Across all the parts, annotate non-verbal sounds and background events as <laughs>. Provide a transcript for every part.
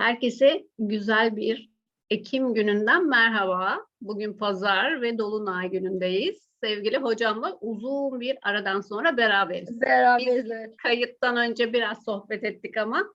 Herkese güzel bir Ekim gününden merhaba. Bugün pazar ve Dolunay günündeyiz. Sevgili hocamla uzun bir aradan sonra beraberiz. Beraberiz evet. Kayıttan önce biraz sohbet ettik ama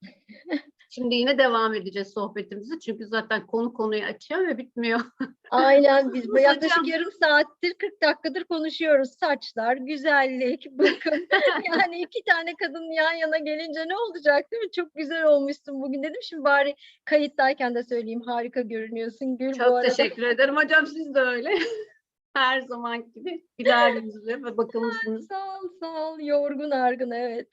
şimdi yine devam edeceğiz sohbetimizi. Çünkü zaten konu konuyu açıyor ve bitmiyor. <laughs> Aynen biz bu yaklaşık yarım saattir 40 dakikadır konuşuyoruz. Saçlar, güzellik, <laughs> bakın. yani iki tane kadın yan yana gelince ne olacak değil mi? Çok güzel olmuşsun bugün dedim. Şimdi bari kayıttayken de söyleyeyim harika görünüyorsun Gül bu Çok arada. teşekkür ederim hocam siz de öyle. <laughs> Her zaman gibi güler yüzlü ve bakımlısınız. Sağ ol sağ ol yorgun argın evet.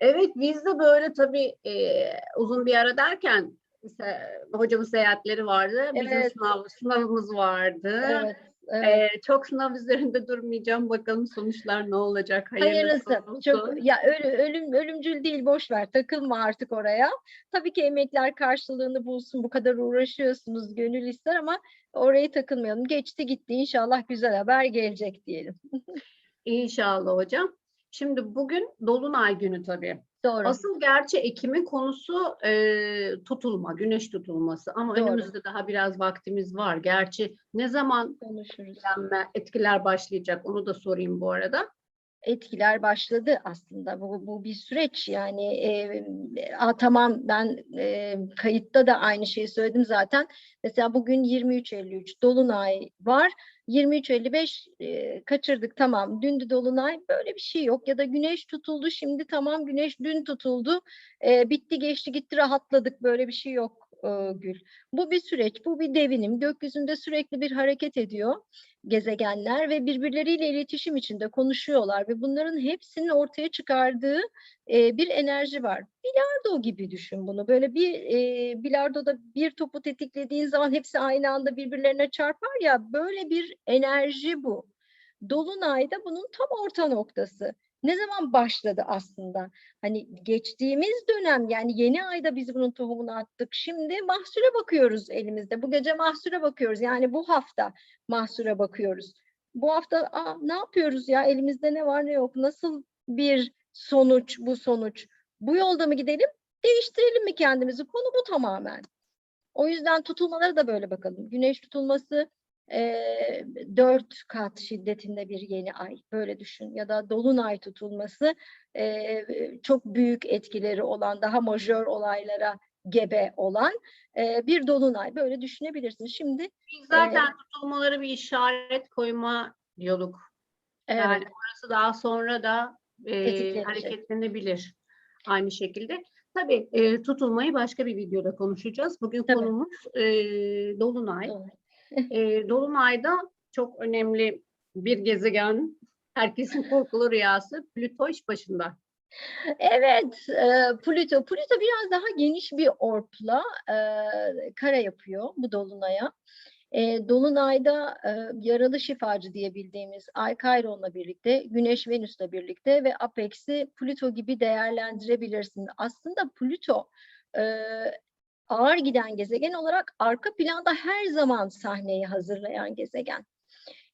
Evet biz de böyle tabii e, uzun bir ara derken se- hocamın seyahatleri vardı. Bizim Evet. sınav, sınavımız vardı. Evet. evet. E, çok sınav üzerinde durmayacağım. Bakalım sonuçlar ne olacak. Hayırlısı, Hayırlısı. Çok ya ölü, ölüm ölümcül değil boş ver. Takılma artık oraya. Tabii ki emekler karşılığını bulsun. Bu kadar uğraşıyorsunuz. Gönül ister ama oraya takılmayalım. Geçti gitti. İnşallah güzel haber gelecek diyelim. <laughs> İnşallah hocam. Şimdi bugün Dolunay günü tabii. Doğru. Asıl gerçi Ekim'in konusu e, tutulma, güneş tutulması. Ama Doğru. önümüzde daha biraz vaktimiz var. Gerçi ne zaman konuşuruz. etkiler başlayacak onu da sorayım bu arada. Etkiler başladı aslında. Bu, bu bir süreç yani e, a, tamam ben e, kayıtta da aynı şeyi söyledim zaten. Mesela bugün 23.53 Dolunay var. 23.55 e, kaçırdık tamam. Dündü Dolunay böyle bir şey yok. Ya da güneş tutuldu şimdi tamam güneş dün tutuldu. E, bitti geçti gitti rahatladık böyle bir şey yok e, Gül. Bu bir süreç, bu bir devinim. Gökyüzünde sürekli bir hareket ediyor gezegenler ve birbirleriyle iletişim içinde konuşuyorlar ve bunların hepsinin ortaya çıkardığı e, bir enerji var. Bilardo gibi düşün bunu. Böyle bir e, bilardoda bir topu tetiklediğin zaman hepsi aynı anda birbirlerine çarpar ya böyle bir enerji bu. Dolunayda bunun tam orta noktası. Ne zaman başladı aslında? Hani geçtiğimiz dönem yani yeni ayda biz bunun tohumunu attık. Şimdi mahsule bakıyoruz elimizde. Bu gece mahsule bakıyoruz. Yani bu hafta mahsule bakıyoruz. Bu hafta Aa, ne yapıyoruz ya? Elimizde ne var ne yok? Nasıl bir sonuç bu sonuç? Bu yolda mı gidelim? Değiştirelim mi kendimizi? Konu bu tamamen. O yüzden tutulmalara da böyle bakalım. Güneş tutulması dört kat şiddetinde bir yeni ay. Böyle düşün. Ya da dolunay tutulması eee, çok büyük etkileri olan, daha majör olaylara gebe olan eee, bir dolunay. Böyle düşünebilirsin. Şimdi Biz zaten tutulmaları bir işaret koyma diyorduk. evet, Yani orası daha sonra da e, hareketlenebilir aynı şekilde. Tabii e, tutulmayı başka bir videoda konuşacağız. Bugün Tabii. konumuz e, Dolunay. doğru. E, Dolunay'da çok önemli bir gezegen, herkesin korkulu rüyası Plüto iş başında. Evet, e, Plüto. Plüto biraz daha geniş bir orpla e, kare yapıyor bu dolunaya. E, Dolunay'da e, yaralı şifacı diye bildiğimiz Ay Chiron'la birlikte, Güneş Venüs'le birlikte ve Apex'i Plüto gibi değerlendirebilirsin. Aslında Plüto e, ağır giden gezegen olarak arka planda her zaman sahneyi hazırlayan gezegen.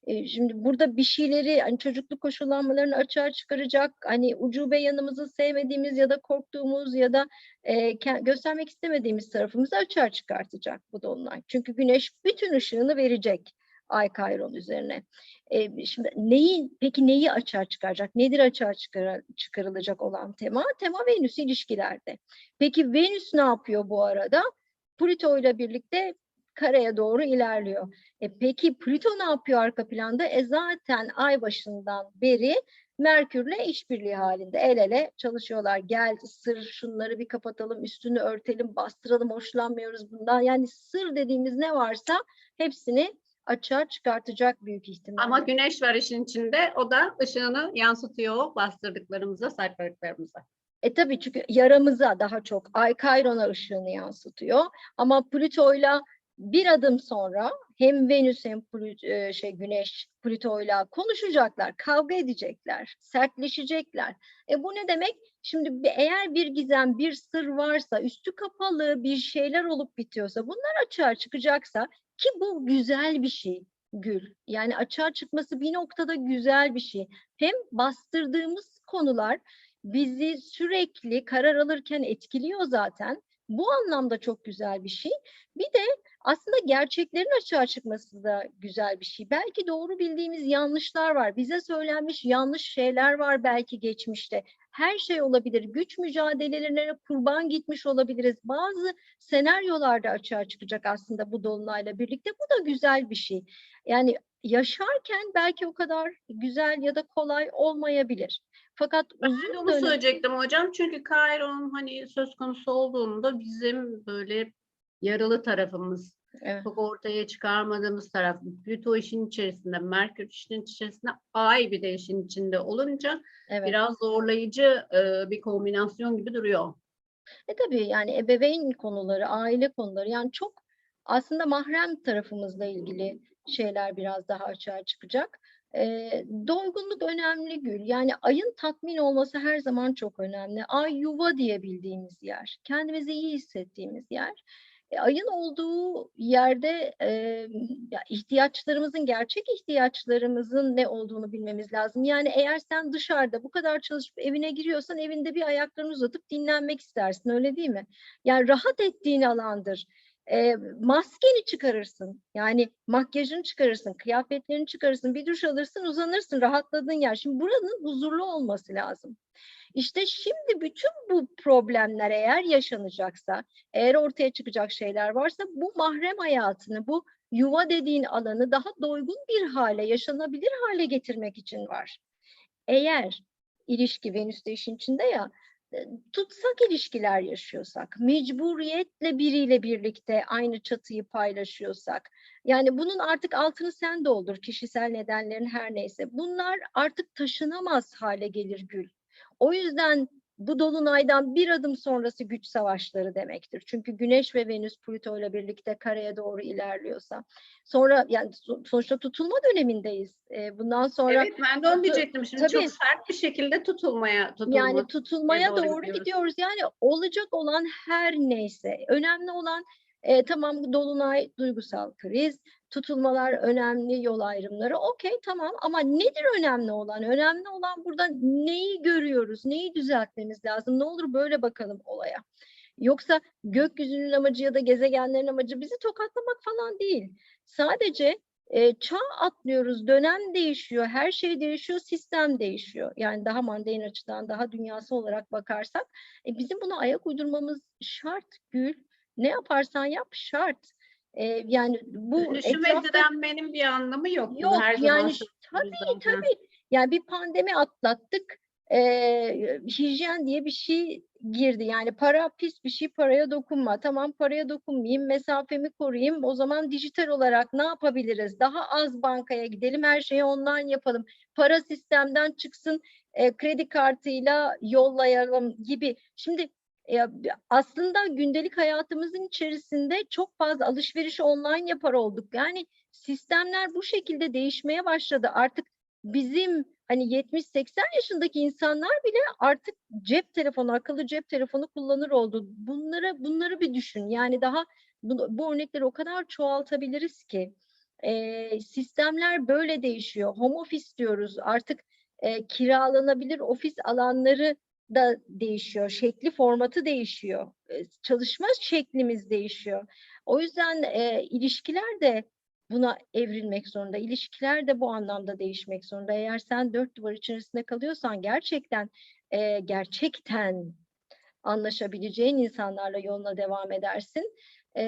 E, Şimdi burada bir şeyleri hani çocukluk koşullanmalarını açığa çıkaracak, hani ucube yanımızı sevmediğimiz ya da korktuğumuz ya da e, göstermek istemediğimiz tarafımızı açığa çıkartacak bu dolunay. Çünkü güneş bütün ışığını verecek Ay Chiron üzerine. E, şimdi neyi peki neyi açığa çıkaracak? Nedir açığa çıkara- çıkarılacak olan tema? Tema Venüs ilişkilerde. Peki Venüs ne yapıyor bu arada? Plüto ile birlikte kareye doğru ilerliyor. E peki Plüto ne yapıyor arka planda? E zaten ay başından beri Merkür'le işbirliği halinde el ele çalışıyorlar. Gel sır şunları bir kapatalım, üstünü örtelim, bastıralım, hoşlanmıyoruz bundan. Yani sır dediğimiz ne varsa hepsini açığa çıkartacak büyük ihtimalle. Ama güneş var işin içinde. O da ışığını yansıtıyor bastırdıklarımıza, sakladıklarımıza. E tabii çünkü yaramıza daha çok Ay Chiron'a ışığını yansıtıyor. Ama Plüto'yla bir adım sonra hem Venüs hem Plü- e, şey Güneş Plüto'yla konuşacaklar, kavga edecekler, sertleşecekler. E bu ne demek? Şimdi eğer bir gizem, bir sır varsa, üstü kapalı bir şeyler olup bitiyorsa, bunlar açığa çıkacaksa ki bu güzel bir şey Gül. Yani açığa çıkması bir noktada güzel bir şey. Hem bastırdığımız konular bizi sürekli karar alırken etkiliyor zaten. Bu anlamda çok güzel bir şey. Bir de aslında gerçeklerin açığa çıkması da güzel bir şey. Belki doğru bildiğimiz yanlışlar var. Bize söylenmiş yanlış şeyler var belki geçmişte. Her şey olabilir. Güç mücadelelerine kurban gitmiş olabiliriz. Bazı senaryolar da açığa çıkacak aslında bu dolunayla birlikte. Bu da güzel bir şey. Yani yaşarken belki o kadar güzel ya da kolay olmayabilir. Fakat Ben uzun onu dönem söyleyecektim hocam. Çünkü Kairon hani söz konusu olduğunda bizim böyle yaralı tarafımız, Evet. çok ortaya çıkarmadığımız taraf. Plüto işin içerisinde, Merkür işin içerisinde, Ay bir de işin içinde olunca Evet. biraz zorlayıcı e, bir kombinasyon gibi duruyor. E tabii yani ebeveyn konuları, aile konuları yani çok aslında mahrem tarafımızla ilgili şeyler biraz daha açığa çıkacak. E, doygunluk önemli Gül. Yani ayın tatmin olması her zaman çok önemli. Ay yuva diye bildiğimiz yer, kendimizi iyi hissettiğimiz yer. E, ayın olduğu yerde e, ya ihtiyaçlarımızın, gerçek ihtiyaçlarımızın ne olduğunu bilmemiz lazım. Yani eğer sen dışarıda bu kadar çalışıp evine giriyorsan evinde bir ayaklarını uzatıp dinlenmek istersin öyle değil mi? Yani rahat ettiğin alandır. E, maskeni çıkarırsın. Yani makyajını çıkarırsın, kıyafetlerini çıkarırsın, bir duş alırsın, uzanırsın, rahatladığın yer. Şimdi buranın huzurlu olması lazım. İşte şimdi bütün bu problemler eğer yaşanacaksa, eğer ortaya çıkacak şeyler varsa bu mahrem hayatını, bu yuva dediğin alanı daha doygun bir hale, yaşanabilir hale getirmek için var. Eğer ilişki Venüs de işin içinde ya, tutsak ilişkiler yaşıyorsak, mecburiyetle biriyle birlikte aynı çatıyı paylaşıyorsak, yani bunun artık altını sen doldur, kişisel nedenlerin her neyse. Bunlar artık taşınamaz hale gelir Gül. O yüzden bu dolunaydan bir adım sonrası güç savaşları demektir. Çünkü Güneş ve Venüs Plüto ile birlikte kareye doğru ilerliyorsa. Sonra yani so- sonuçta tutulma dönemindeyiz. Ee, bundan sonra Evet ben de onu diyecektim. Şimdi tabii. çok sert bir şekilde tutulmaya tutulma. yani tutulmaya doğru doğru, gidiyoruz. gidiyoruz. Yani olacak olan her neyse. Önemli olan e, tamam dolunay duygusal kriz, tutulmalar önemli yol ayrımları. Okey tamam ama nedir önemli olan? Önemli olan burada neyi görüyoruz? Neyi düzeltmemiz lazım? Ne olur böyle bakalım olaya. Yoksa gökyüzünün amacı ya da gezegenlerin amacı bizi tokatlamak falan değil. Sadece e, çağ atlıyoruz, dönem değişiyor, her şey değişiyor, sistem değişiyor. Yani daha mundane açıdan, daha dünyası olarak bakarsak e, bizim buna ayak uydurmamız şart Gül. Ne yaparsan yap şart. E, yani bu Dönüşüme etrafta- direnmenin bir anlamı yok. Yok her zaman yani söylüyoruz tabii tabii. Yani bir pandemi atlattık. Ee, hijyen diye bir şey girdi. Yani para pis bir şey paraya dokunma. Tamam paraya dokunmayayım, mesafemi koruyayım. O zaman dijital olarak ne yapabiliriz? Daha az bankaya gidelim, her şeyi online yapalım. Para sistemden çıksın, e, kredi kartıyla yollayalım gibi. Şimdi e, aslında gündelik hayatımızın içerisinde çok fazla alışveriş online yapar olduk. Yani sistemler bu şekilde değişmeye başladı. Artık bizim hani 70-80 yaşındaki insanlar bile artık cep telefonu, akıllı cep telefonu kullanır oldu. Bunları bunları bir düşün. Yani daha bu, bu örnekleri o kadar çoğaltabiliriz ki. Ee, sistemler böyle değişiyor. Home office diyoruz. Artık e, kiralanabilir ofis alanları da değişiyor. Şekli, formatı değişiyor. Çalışma şeklimiz değişiyor. O yüzden e, ilişkiler de buna evrilmek zorunda. İlişkiler de bu anlamda değişmek zorunda. Eğer sen dört duvar içerisinde kalıyorsan gerçekten e, gerçekten anlaşabileceğin insanlarla yoluna devam edersin. E,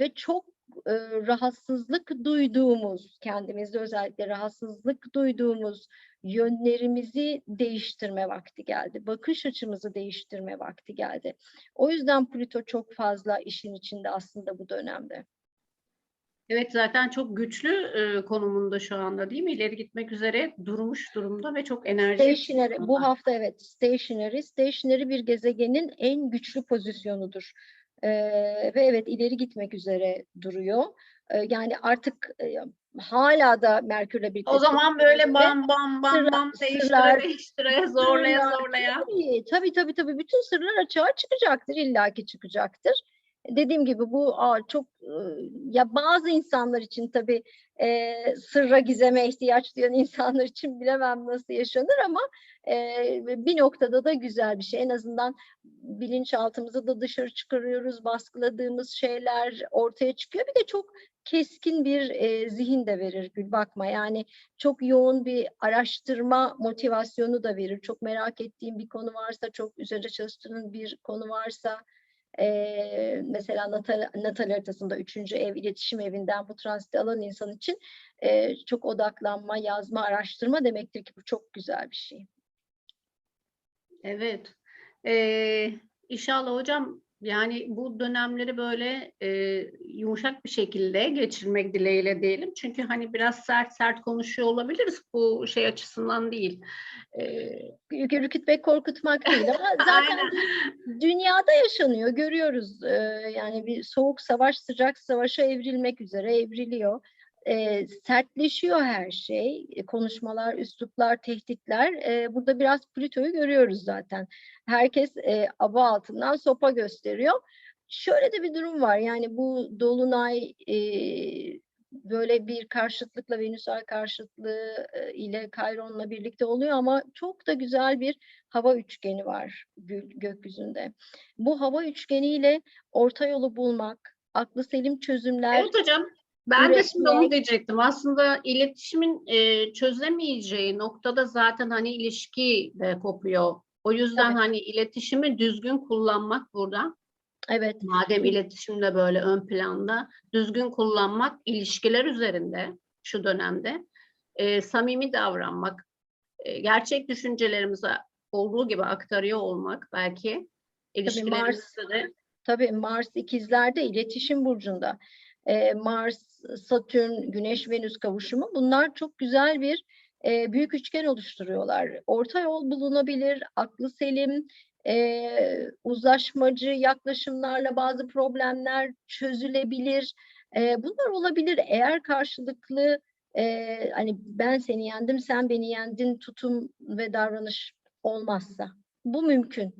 ve çok e, rahatsızlık duyduğumuz, kendimizde özellikle rahatsızlık duyduğumuz yönlerimizi değiştirme vakti geldi. Bakış açımızı değiştirme vakti geldi. O yüzden Plüto çok fazla işin içinde aslında bu dönemde. Evet zaten çok güçlü e, konumunda şu anda değil mi? İleri gitmek üzere durmuş durumda ve çok enerjik. Stationary, bu hafta evet stationary, stationary bir gezegenin en güçlü pozisyonudur. Ee, ve evet ileri gitmek üzere duruyor. Ee, yani artık e, hala da Merkür'le birlikte. O zaman böyle bam bam bam sırlar- bam değiştire değiştire zorlaya sırlar- zorlaya. Tabii, tabii tabii tabii bütün sırlar açığa çıkacaktır illaki çıkacaktır. Dediğim gibi bu çok ya bazı insanlar için tabii e, sırra gizeme ihtiyaç duyan <laughs> insanlar için bilemem nasıl yaşanır ama e, bir noktada da güzel bir şey. En azından bilinçaltımızı da dışarı çıkarıyoruz, baskıladığımız şeyler ortaya çıkıyor. Bir de çok keskin bir e, zihin de verir Gül bakma. Yani çok yoğun bir araştırma motivasyonu da verir. Çok merak ettiğim bir konu varsa, çok üzerinde çalıştığın bir konu varsa Eee, mesela natal, natal haritasında üçüncü ev iletişim evinden bu transiti alan insan için eee, çok odaklanma, yazma, araştırma demektir ki bu çok güzel bir şey. Evet. Ee, inşallah hocam yani bu dönemleri böyle e, yumuşak bir şekilde geçirmek dileğiyle diyelim. Çünkü hani biraz sert sert konuşuyor olabiliriz bu şey açısından değil. Ürk- Ürkütmek, korkutmak değil ama <laughs> zaten dünyada yaşanıyor, görüyoruz. Eee, yani bir soğuk savaş, sıcak savaşa evrilmek üzere evriliyor. Eee, sertleşiyor her şey. E, Konuşmalar, üsluplar, tehditler. Eee, burada biraz Plüto'yu görüyoruz zaten. Herkes eee aba altından sopa gösteriyor. Şöyle de bir durum var. Yani bu dolunay eee, böyle bir karşıtlıkla Venüs ay karşıtlığı e, ile Kayron'la birlikte oluyor ama çok da güzel bir hava üçgeni var gö- gökyüzünde. Bu hava üçgeniyle orta yolu bulmak, aklı selim çözümler Evet hocam. Ben de şimdi onu diyecektim. Aslında iletişimin e, çözemeyeceği noktada zaten hani ilişki de kopuyor. O yüzden Tabii. hani iletişimi düzgün kullanmak burada. Evet, Madem iletişim de böyle ön planda, düzgün kullanmak ilişkiler üzerinde şu dönemde e, samimi davranmak, e, gerçek düşüncelerimizi olduğu gibi aktarıyor olmak belki ilişkilerimizde de tabii Mars ikizlerde iletişim burcunda. Ee, Mars, Satürn, Güneş, Venüs kavuşumu bunlar çok güzel bir e, büyük üçgen oluşturuyorlar. Orta yol bulunabilir, aklı selim, e, uzlaşmacı yaklaşımlarla bazı problemler çözülebilir. E, bunlar olabilir eğer karşılıklı e, hani ben seni yendim, sen beni yendin tutum ve davranış olmazsa. Bu mümkün.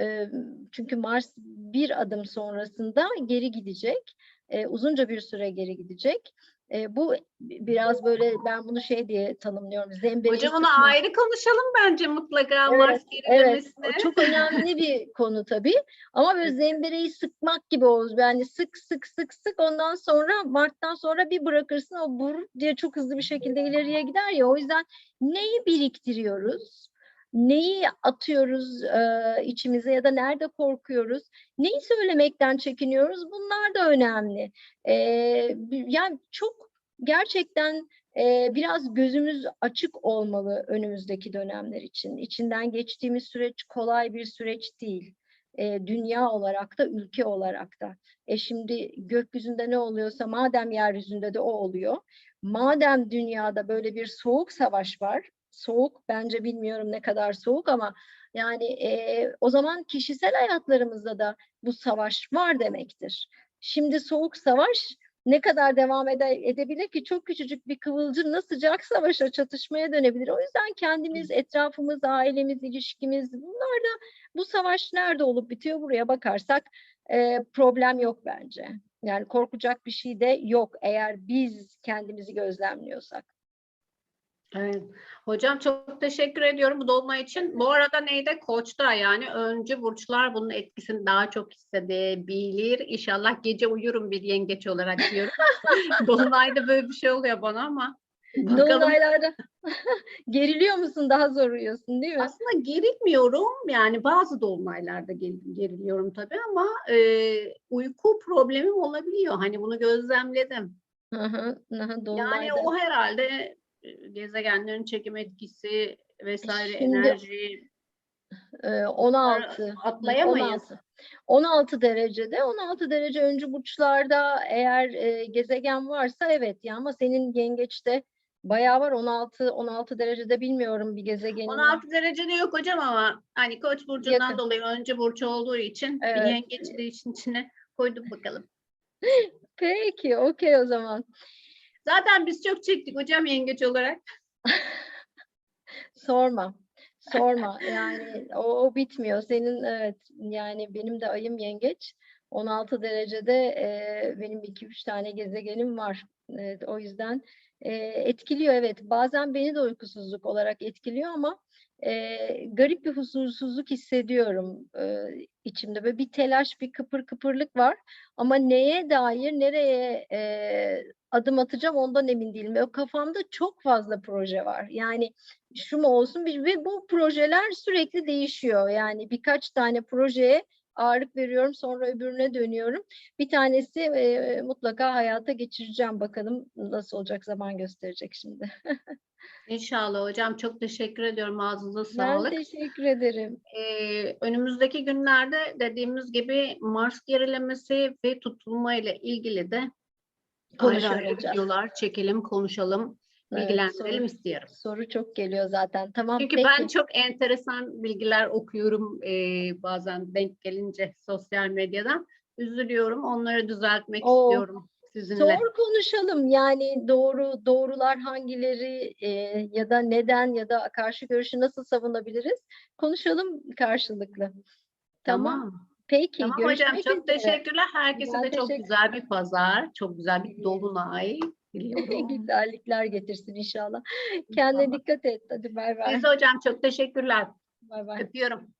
E, çünkü Mars bir adım sonrasında geri gidecek. E, uzunca bir süre geri gidecek. E, bu biraz böyle ben bunu şey diye tanımlıyorum. Zembereği Hocam onu sıkma. ayrı konuşalım bence mutlaka Evet, Mars Evet, gerilemesine. o çok önemli bir <laughs> konu tabii. Ama böyle zembereği sıkmak gibi olur. Yani sık sık sık sık ondan sonra Mart'tan sonra bir bırakırsın o bur diye çok hızlı bir şekilde ileriye gider ya. O yüzden neyi biriktiriyoruz? Neyi atıyoruz e, içimize ya da nerede korkuyoruz? Neyi söylemekten çekiniyoruz? Bunlar da önemli. E, yani çok gerçekten e, biraz gözümüz açık olmalı önümüzdeki dönemler için. İçinden geçtiğimiz süreç kolay bir süreç değil. E, dünya olarak da ülke olarak da. E şimdi gökyüzünde ne oluyorsa madem yeryüzünde de o oluyor. Madem dünyada böyle bir soğuk savaş var. Soğuk bence bilmiyorum ne kadar soğuk ama yani e, o zaman kişisel hayatlarımızda da bu savaş var demektir. Şimdi soğuk savaş ne kadar devam ede- edebilir ki çok küçücük bir kıvılcımla sıcak savaşa, çatışmaya dönebilir. O yüzden kendimiz, etrafımız, ailemiz, ilişkimiz bunlar da bu savaş nerede olup bitiyor buraya bakarsak e, problem yok bence. Yani korkacak bir şey de yok eğer biz kendimizi gözlemliyorsak. Evet. Hocam çok teşekkür ediyorum bu dolunay için. Bu arada neyde? Koç'ta yani öncü burçlar bunun etkisini daha çok hissedebilir. İnşallah gece uyurum bir yengeç olarak diyorum. <laughs> Dolunayda böyle bir şey oluyor bana ama bakalım. Dolunaylarda <laughs> geriliyor musun daha zor uyuyorsun değil mi? Aslında gerilmiyorum. Yani bazı dolunaylarda geriliyorum tabii ama e, uyku problemim olabiliyor. Hani bunu gözlemledim. Hı hı, Yani o herhalde gezegenlerin çekim etkisi vesaire Şimdi enerji Ee, 16. atlayamayız. 16. 16 derecede, 16 derece öncü burçlarda eğer e, gezegen varsa evet ya ama senin yengeçte bayağı var 16 16 derecede bilmiyorum bir gezegenin. var. 16 derecede yok hocam ama hani Koç burcundan Yakın. dolayı önce burcu olduğu için bir Evet. yengeçi de işin içine koyduk bakalım. <laughs> Peki, okey o zaman. Zaten biz çok çektik hocam yengeç olarak. <laughs> Sorma. Sorma. Yani o, o bitmiyor. Senin evet yani benim de ayım yengeç. 16 derecede e, benim 2-3 tane gezegenim var. Evet, o yüzden e, etkiliyor evet. Bazen beni de uykusuzluk olarak etkiliyor ama e, garip bir huzursuzluk hissediyorum e, içimde. Böyle bir telaş, bir kıpır kıpırlık var. Ama neye dair, nereye e, adım atacağım ondan emin değilim. Ve kafamda çok fazla proje var. Yani şu mu olsun ve bu projeler sürekli değişiyor. Yani birkaç tane projeye ağırlık veriyorum sonra öbürüne dönüyorum. Bir tanesi e, mutlaka hayata geçireceğim. Bakalım nasıl olacak zaman gösterecek şimdi. <laughs> İnşallah hocam çok teşekkür ediyorum. Ağzınıza Ben sağlık. teşekkür ederim. Ee, önümüzdeki günlerde dediğimiz gibi Mars gerilemesi ve tutulma ile ilgili de ayrı ayrı videolar çekelim, konuşalım, Evet, bilgilendirelim soru, istiyorum. soru çok geliyor zaten. Tamam Çünkü peki. ben çok enteresan bilgiler okuyorum ee, bazen denk gelince sosyal medyadan. Üzülüyorum, onları düzeltmek Oo, istiyorum sizinle. Sor konuşalım yani doğru doğrular hangileri e, ya da neden ya da karşı görüşü nasıl savunabiliriz? Konuşalım karşılıklı. Tamam. Tamam. Peki Tamam hocam çok üzere. teşekkürler. Herkese Ben de çok teşekkür- güzel bir pazar, çok güzel bir dolunay diliyorum. <laughs> Güzellikler getirsin inşallah. Kendine İnşallah. dikkat et. Hadi bay bay. Biz de hocam çok teşekkürler. Bay bay. Öpüyorum.